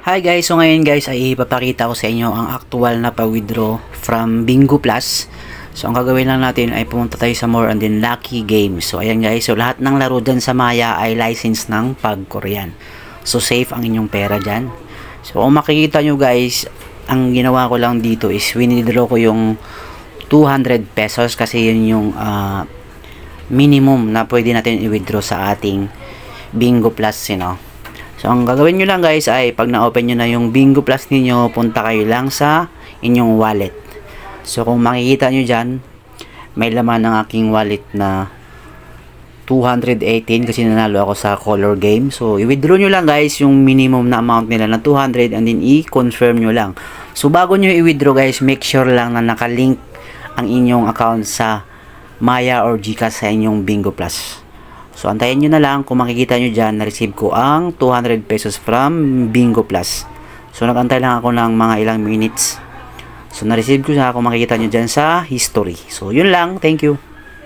Hi guys, so ngayon guys ay ipapakita ko sa inyo ang actual na pa-withdraw from Bingo Plus. So ang gagawin lang natin ay pumunta tayo sa more and then Lucky Games. So ayan guys, so lahat ng laro dyan sa Maya ay license ng pag-Korean. So safe ang inyong pera dyan. So kung makikita nyo guys, ang ginawa ko lang dito is winidraw ko yung 200 pesos kasi yun yung ah, minimum na pwede natin i-withdraw sa ating Bingo Plus, you know. So, ang gagawin nyo lang guys ay pag na-open nyo na yung Bingo Plus ninyo, punta kayo lang sa inyong wallet. So, kung makikita nyo dyan, may laman ng aking wallet na 218 kasi nanalo ako sa color game. So, i-withdraw nyo lang guys yung minimum na amount nila na 200 and then i-confirm nyo lang. So, bago nyo i-withdraw guys, make sure lang na nakalink ang inyong account sa Maya or Gcash sa inyong Bingo Plus. So, antayin nyo na lang kung makikita nyo dyan, na-receive ko ang 200 pesos from Bingo Plus. So, nagantay lang ako ng mga ilang minutes. So, na-receive ko siya kung makikita nyo dyan sa history. So, yun lang. Thank you.